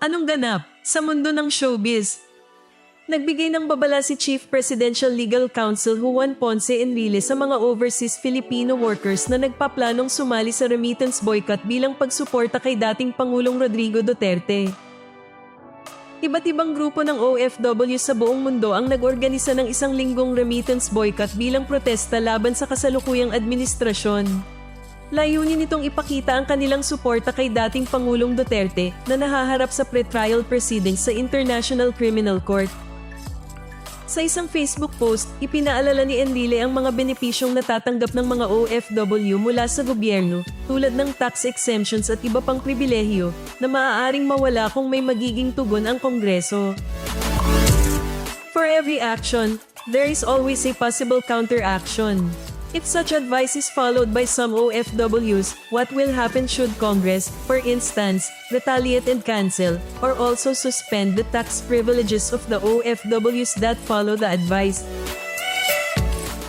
Anong ganap sa mundo ng showbiz? Nagbigay ng babala si Chief Presidential Legal Counsel Juan Ponce Enrile sa mga overseas Filipino workers na nagpaplanong sumali sa remittance boycott bilang pagsuporta kay dating Pangulong Rodrigo Duterte. Iba't ibang grupo ng OFW sa buong mundo ang nag-organisa ng isang linggong remittance boycott bilang protesta laban sa kasalukuyang administrasyon. Layunin nitong ipakita ang kanilang suporta kay dating Pangulong Duterte na nahaharap sa pre-trial proceedings sa International Criminal Court. Sa isang Facebook post, ipinaalala ni Enrile ang mga benepisyong natatanggap ng mga OFW mula sa gobyerno tulad ng tax exemptions at iba pang pribilehiyo na maaaring mawala kung may magiging tugon ang Kongreso. For every action, there is always a possible counteraction. If such advice is followed by some OFWs, what will happen should Congress, for instance, retaliate and cancel, or also suspend the tax privileges of the OFWs that follow the advice?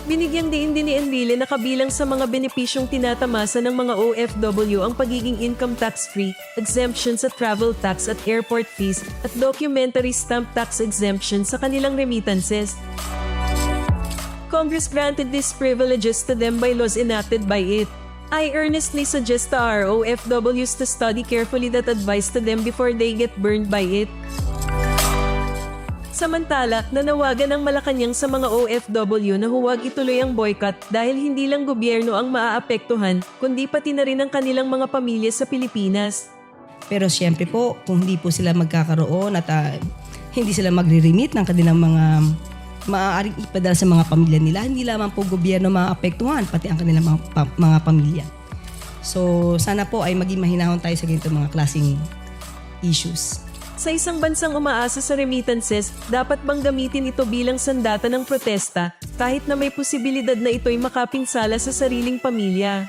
Binigyang diin din ni Enrile na kabilang sa mga benepisyong tinatamasa ng mga OFW ang pagiging income tax-free, exemption sa travel tax at airport fees, at documentary stamp tax exemption sa kanilang remittances. Congress granted these privileges to them by laws enacted by it. I earnestly suggest to our OFWs to study carefully that advice to them before they get burned by it. Samantala, nanawagan ng Malacanang sa mga OFW na huwag ituloy ang boycott dahil hindi lang gobyerno ang maaapektuhan, kundi pati na rin ang kanilang mga pamilya sa Pilipinas. Pero siyempre po, kung hindi po sila magkakaroon at ah, hindi sila magre-remit ng kanilang mga maaaring ipadala sa mga pamilya nila, hindi lamang po gobyerno maapektuhan, pati ang kanilang mga, pa- mga pamilya. So, sana po ay maging mahinahon tayo sa ganito mga klaseng issues. Sa isang bansang umaasa sa remittances, dapat bang gamitin ito bilang sandata ng protesta kahit na may posibilidad na ito'y makapinsala sa sariling pamilya?